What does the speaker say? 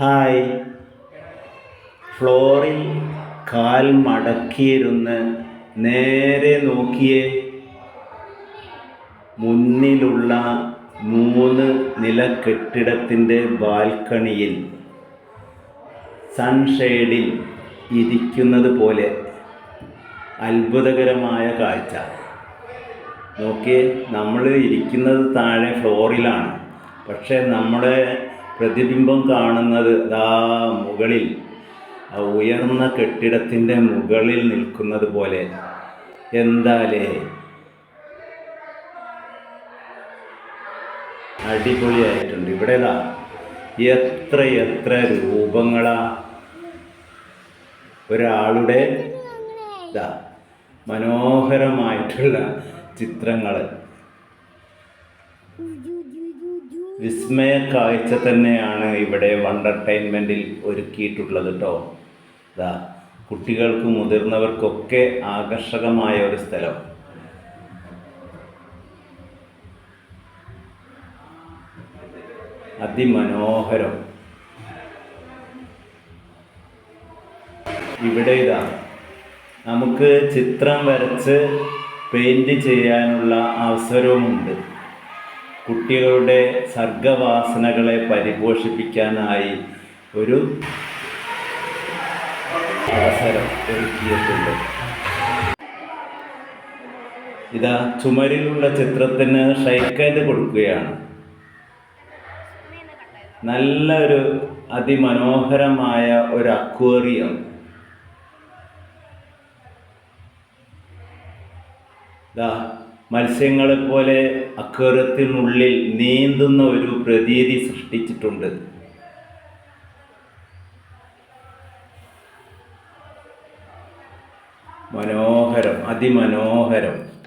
Hi. ഫ്ലോറിൽ കാൽ മടക്കിയിരുന്ന് നേരെ നോക്കിയേ. മുന്നിലുള്ള മൂന്ന് നില കെട്ടിടത്തിന്റെ ബാൽക്കണിയിൽ സൺഷെയ്ഡിൽ ഇരിക്കുന്നത് പോലെ അത്ഭുതകരമായ കാഴ്ച. നോക്കിയേ നമ്മൾ ഇരിക്കുന്നത് താഴെ ഫ്ലോറിലാണ്. പക്ഷേ നമ്മുടെ പ്രതിബിംബം കാണുന്നത് ദാ മുകളിൽ ഉയർന്ന കെട്ടിടത്തിന്റെ മുകളിൽ നിൽക്കുന്നത് പോലെ. എന്താലേ? അടിപൊളിയായിട്ടുണ്ട്. ഇവിടെ ഇതാ എത്ര എത്ര രൂപങ്ങളാ ഒരാളുടെ ഇതാ മനോഹരമായിട്ടുള്ള ചിത്രങ്ങൾ വിസ്മയ കാഴ്ച തന്നെയാണ് ഇവിടെ വണ്ടർടൈൻമെന്റിൽ ഒരുക്കിയിട്ടുള്ളത് കേട്ടോ ഇതാ കുട്ടികൾക്കും മുതിർന്നവർക്കൊക്കെ ആകർഷകമായ ഒരു സ്ഥലം. അതിമനോഹരം. ഇവിടെ ഇതാ നമുക്ക് ചിത്രം വരച്ച് പെയിന്റ് ചെയ്യാനുള്ള അവസരവുമുണ്ട്. കുട്ടികളുടെ സർഗവാസനകളെ പരിപോഷിപ്പിക്കാനായി ഒരു അവസരം ഒരുക്കിയിട്ടുണ്ട്. ഇതാ ചുമരിലുള്ള ചിത്രത്തിന് ഷൈക്കാൻഡ് കൊടുക്കുകയാണ്. നല്ലൊരു അതിമനോഹരമായ ഒരു അക്വേറിയം. ദാ മത്സ്യങ്ങളെ പോലെ അക്വേറിയത്തിനുള്ളിൽ നീന്തുന്ന ഒരു പ്രതീതി സൃഷ്ടിച്ചിട്ടുണ്ട്. മനോഹരം അതിമനോഹരം.